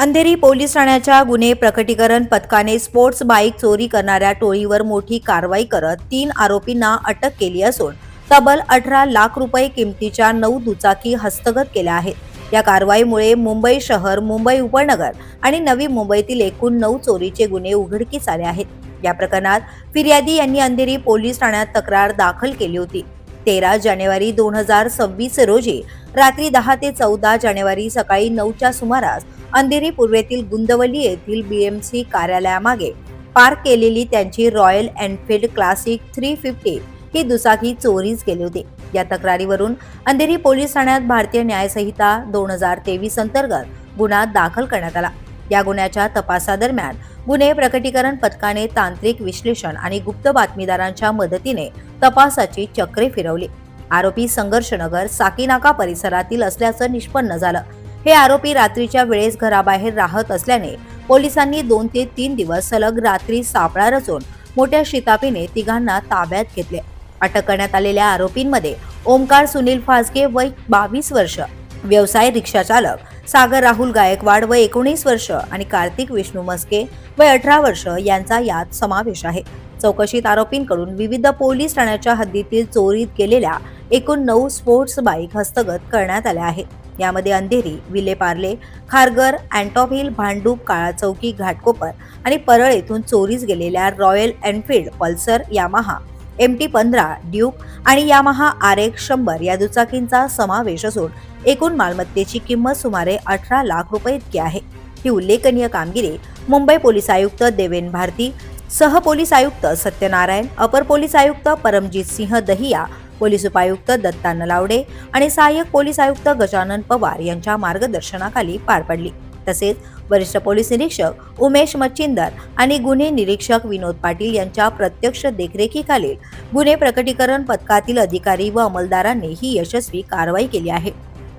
Andheri police ठाण्याच्या गुन्हे प्रकटीकरण पथकाने स्पोर्ट्स बाईक चोरी करणाऱ्या टोळीवर मोठी कारवाई करत तीन आरोपींना अटक केली असून तब्बल अठरा लाख रुपये किमतीच्या नऊ दुचाकी हस्तगत केल्या आहेत. या कारवाईमुळे मुंबई शहर मुंबई उपनगर आणि नवी मुंबईतील एकूण नऊ चोरीचे गुन्हे उघडकीस आले आहेत. या प्रकरणात फिर्यादी यांनी अंधेरी पोलीस ठाण्यात तक्रार दाखल केली होती. तेरा जानेवारी दोन हजार सव्वीस रोजी रात्री दहा ते चौदा जानेवारी सकाळी नऊच्या सुमारास अंधेरी पूर्वेतील गुंदवली येथील बीएमसी कार्यालयामागे पार्क केलेली त्यांची Royal Enfield Classic three fifty ही दुचाकी चोरीस गेली होती. या तक्रारीवरून अंधेरी पोलीस ठाण्यात भारतीय न्यायसंहिता दोन हजार तेवीस अंतर्गत गुन्हा दाखल करण्यात आला. या गुन्ह्याच्या तपासादरम्यान गुन्हे प्रकटीकरण पथकाने तांत्रिक विश्लेषण आणि गुप्त बातमीदारांच्या मदतीने तपासाची चक्रे फिरवली. आरोपी संघर्षनगर साकीनाका परिसरातील असल्याचं निष्पन्न झालं. हे आरोपी रात्रीच्या वेळेस घराबाहेर राहत असल्याने पोलिसांनी दोन ते तीन दिवस सलग रात्री सापळा रचून मोठ्या शितापीने तिघांना ताब्यात घेतले. अटक करण्यात आलेल्या आरोपींमध्ये ओमकार सुनील फासगे वय बावीस वर्ष व्यवसाय रिक्षा चालक सागर राहुल गायकवाड वय एकोणीस वर्ष आणि कार्तिक विष्णू मस्के वय अठरा वर्ष यांचा यात समावेश आहे. चौकशीत आरोपींकडून विविध पोलीस ठाण्याच्या हद्दीतील चोरीत केलेल्या एकूण नऊ स्पोर्ट्स बाईक हस्तगत करण्यात आल्या आहेत. यामध्ये अंधेरी विलेपार्ले खारगर अँटॉप हिल भांडूप काळा चौकी घाटकोपर आणि परळ येथून चोरीस गेलेल्या Royal Enfield Pulsar Yamaha M T पंधरा ड्यूक आणि यामहा आर एक्स शंभर या दुचाकींचा समावेश असून एकूण मालमत्तेची किंमत सुमारे अठरा लाख रुपये इतकी आहे. ही उल्लेखनीय कामगिरी मुंबई पोलीस आयुक्त देवेन भारती सह पोलीस आयुक्त सत्यनारायण अपर पोलीस आयुक्त परमजित सिंह दहिया पोलीस उपायुक्त दत्ता नलावडे आणि सहाय्यक पोलीस आयुक्त गजानन पवार यांच्या मार्गदर्शनाखाली पार पडली. तसेच वरिष्ठ पोलीस निरीक्षक उमेश मच्छिंदर आणि गुन्हे निरीक्षक विनोद पाटील यांच्या प्रत्यक्ष देखरेखीखालील गुन्हे प्रकटीकरण पथकातील अधिकारी व अंमलदारांनी ही यशस्वी कारवाई केली आहे.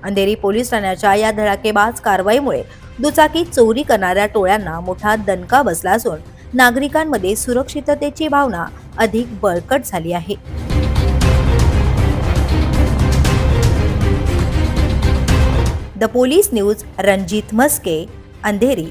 अंधेरी पोलीस ठाण्याच्या या धडाकेबाज कारवाईमुळे दुचाकी चोरी करणाऱ्या टोळ्यांना मोठा दणका बसला असून नागरिकांमध्ये सुरक्षिततेची भावना अधिक बळकट झाली आहे. The police news Ranjit Maske Andheri.